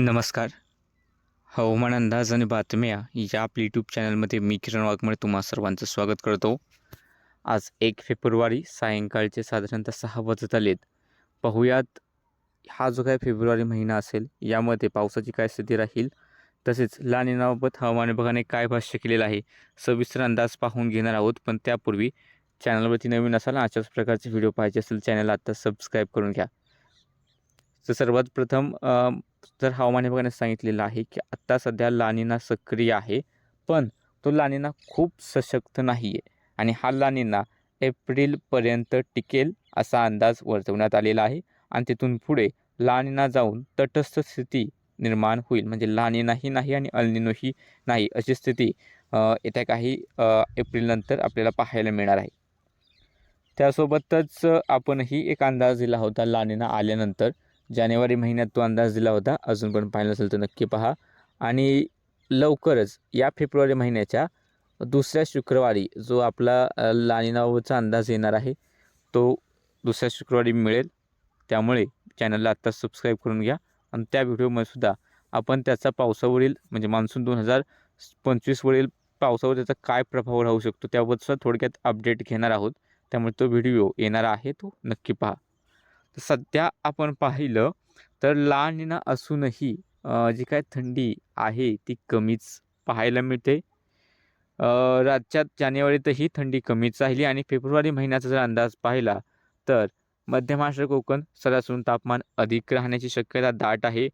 नमस्कार. हवामान अंदाज आणि बातम्या या आपल्या यूट्यूब चॅनलमध्ये मी किरण वाघमळे तुम्हा सर्वांचं स्वागत करतो. आज एक फेब्रुवारी सायंकाळचे साधारणतः सहा वाजत आलेत. पाहूयात हा जो काय फेब्रुवारी महिना असेल यामध्ये पावसाची काय स्थिती राहील तसेच लहान लानिनाबाबत हवामान विभागाने काय भाष्य केलेलं आहे सविस्तर अंदाज पाहून घेणार आहोत. पण त्यापूर्वी चॅनलवरती नवीन असाल अशाच प्रकारचे व्हिडिओ पाहिजे असेल चॅनल आत्ता सबस्क्राईब करून घ्या. तर सर्वात प्रथम तर हवामान विभागाने सांगितलेलं आहे की आत्ता सध्या लानिना सक्रिय आहे पण तो लानिना खूप सशक्त नाही आहे आणि हा लानिना एप्रिलपर्यंत टिकेल असा अंदाज वर्तवण्यात आलेला आहे. आणि तिथून पुढे लानिना जाऊन तटस्थ स्थिती निर्माण होईल. म्हणजे लानिनाही नाही आणि अल्निनोही नाही अशी स्थिती येत्या काही एप्रिलनंतर आपल्याला पाहायला मिळणार आहे. त्यासोबतच आपणही एक अंदाज दिला होता लानिना आल्यानंतर. जानेवारी महिन्यात तो अंदाज दिला होता. अजून पण पाहिलं असेल तर नक्की पहा. आणि लवकरच या फेब्रुवारी महिन्याच्या दुसऱ्या शुक्रवारी जो आपला अ, अंदाज येणार आहे तो दुसऱ्या शुक्रवारी मिळेल. त्यामुळे चॅनलला आत्ता सबस्क्राईब करून घ्या. आणि त्या व्हिडिओमध्ये सुद्धा आपण त्याचा पावसावरील म्हणजे मान्सून दोन हजार पंचवीसवरील पावसावर त्याचा काय प्रभाव राहू शकतो त्याबद्दल थोडक्यात अपडेट घेणार आहोत. त्यामुळे तो व्हिडिओ येणारा आहे तो नक्की पहा. सध्या आपण पाहिलं तर लानिना असूनही जी काय थंडी आहे ती कमीच पाहायला मिळते. राज्यात जानेवारीतही थंडी कमीच राहिली आणि फेब्रुवारी महिन्याचा जर अंदाज पाहिला तर मध्य महाराष्ट्र कोकण सरासरून तापमान अधिक राहण्याची शक्यता दाट आहे.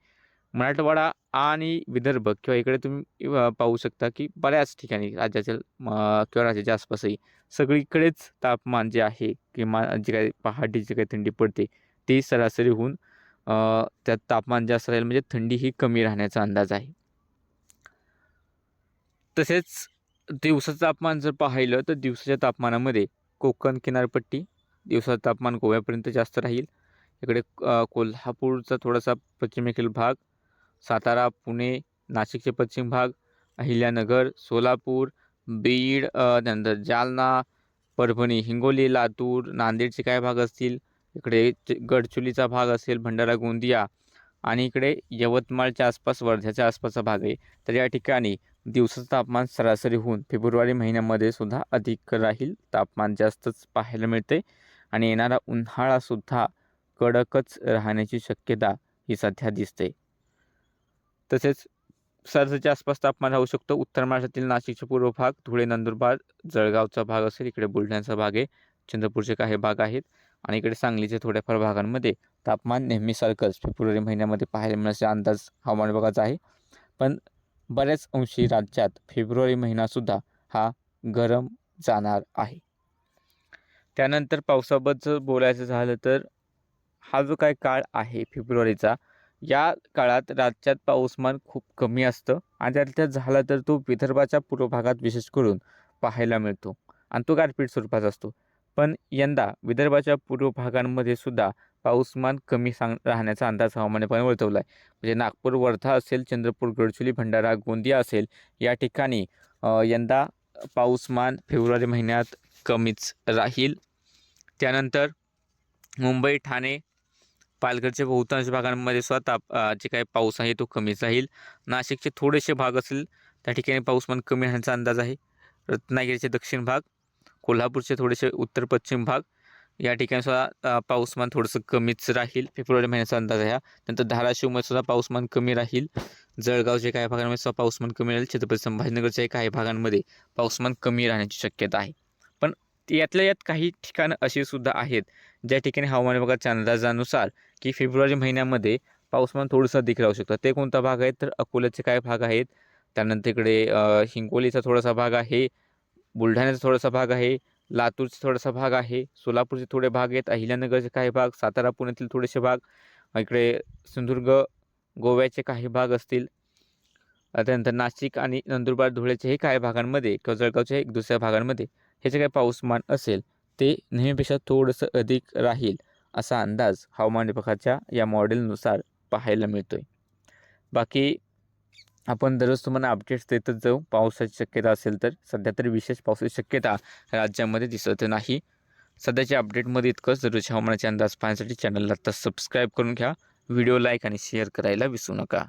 मराठवाडा आणि विदर्भ किंवा इकडे तुम्ही पाहू शकता की बऱ्याच ठिकाणी राज्यातील म, किंवा राज्याच्या आसपासही सगळीकडेच तापमान जे आहे किंवा जे काही पहाटे जे काही थंडी पडते ते सरासरीहून त्यात तापमान जास्त राहील म्हणजे थंडी ही कमी राहण्याचा अंदाज आहे. तसेच दिवसाचं तापमान जर पाहिलं तर दिवसाच्या तापमानामध्ये कोकण किनारपट्टी दिवसाचं तापमान गोव्यापर्यंत जास्त राहील. इकडे कोल्हापूरचा थोडासा पश्चिमेकडील भाग सातारा पुणे नाशिकचे पश्चिम भाग अहिल्यानगर सोलापूर बीड त्यानंतर जालना परभणी हिंगोली लातूर नांदेडचे काय भाग असतील? इकडे गडचुलीचा भाग असेल भंडारा गोंदिया आणि इकडे यवतमाळच्या आसपास वर्ध्याच्या आसपासचा भाग आहे. तर या ठिकाणी दिवसाचं तापमान सरासरी होऊन फेब्रुवारी महिन्यामध्ये सुद्धा अधिक राहील. तापमान जास्तच पाहायला मिळते आणि येणारा उन्हाळासुद्धा कडकच राहण्याची शक्यता ही सध्या दिसते. तसेच सरासरीच्या आसपास तापमान राहू शकतो. उत्तर महाराष्ट्रातील नाशिकचे पूर्व भाग धुळे नंदुरबार जळगावचा भाग असेल इकडे बुलढाण्याचा भाग आहे चंद्रपूरचे काही भाग आहेत. आणि इकडे सांगलीच्या थोड्याफार भागांमध्ये तापमान नेहमीसारखंच फेब्रुवारी महिन्यामध्ये पाहायला मिळण्याचा अंदाज हवामान विभागाचा आहे. पण बऱ्याच अंशी राज्यात फेब्रुवारी महिनासुद्धा हा गरम जाणार आहे. त्यानंतर पावसाबद्दल बोलायचं झालं तर हा जो काय काळ आहे फेब्रुवारीचा या काळात राज्यात पाऊसमान खूप कमी असतं आणि त्यात झाला तर तो विदर्भाच्या पूर्व भागात विशेष करून पाहायला मिळतो. आणि तो गारपीट स्वरूपाचा असतो. पण यंदा विदर्भाच्या पूर्व भागांमध्ये सुद्धा पाऊसमान कमी सांग राहण्याचा अंदाज हवामानपणे वर्तवला आहे म्हणजे नागपूर वर्धा असेल चंद्रपूर गडचिरोली भंडारा गोंदिया असेल या ठिकाणी यंदा पाऊसमान फेब्रुवारी महिन्यात कमीच राहील. त्यानंतर मुंबई ठाणे पालघरच्या बहुतांश भागांमध्ये स्वतः जे काही पाऊस आहे तो कमीच राहील. नाशिकचे थोडेसे भाग असेल त्या ठिकाणी पाऊसमान कमी राहण्याचा अंदाज आहे. रत्नागिरीचे दक्षिण भाग कोल्हापूरचे थोडेसे उत्तर पश्चिम भाग. या ठिकाणी सुद्धा पाऊसमान थोडंसं कमीच राहील. फेब्रुवारी महिन्याचा अंदाज आहे हा. नंतर धाराशिवमध्ये सुद्धा पाऊसमान कमी राहील. जळगावच्या काही भागांमध्ये सुद्धा पाऊसमान कमी राहील. छत्रपती संभाजीनगरच्या काही भागांमध्ये पाऊसमान कमी राहण्याची शक्यता आहे. पण यातल्या यात काही ठिकाणं अशी सुद्धा आहेत ज्या ठिकाणी हवामान विभागाच्या अंदाजानुसार की फेब्रुवारी महिन्यामध्ये पाऊसमान थोडंसं अधिक राहू शकतं. ते कोणता भाग आहे तर अकोल्याचे काय भाग आहेत? त्यानंतर इकडे हिंगोलीचा थोडासा भाग आहे. बुलढाण्याचा थोडासा भाग आहे लातूरचा थोडासा भाग आहे सोलापूरचे थोडे भाग आहेत अहिल्यानगरचे काही भाग सातारा पुण्यातील थोडेसे भाग इकडे सिंधुदुर्ग गोव्याचे काही भाग असतील. त्यानंतर नाशिक आणि नंदुरबार धुळ्याच्याही काही भागांमध्ये किंवा जळगावच्या एक दुसऱ्या भागांमध्ये हे जे काही पाऊसमान असेल ते नेहमीपेक्षा थोडंसं अधिक राहील असा अंदाज हवामान विभागाच्या या मॉडेलनुसार पाहायला मिळतो आहे बाकी आपण दररोज तुम्हाला अपडेट्स देतच जाऊ. पावसाची शक्यता असेल तर. सध्या तरी विशेष पावसाची शक्यता राज्यामध्ये दिसत नाही. सध्याच्या अपडेटमध्ये इतकंच. दररोज हवामानाचे अंदाज पाहण्यासाठी चॅनलला आता सबस्क्राईब करून घ्या. व्हिडिओ लाईक आणि शेअर करायला विसरू नका.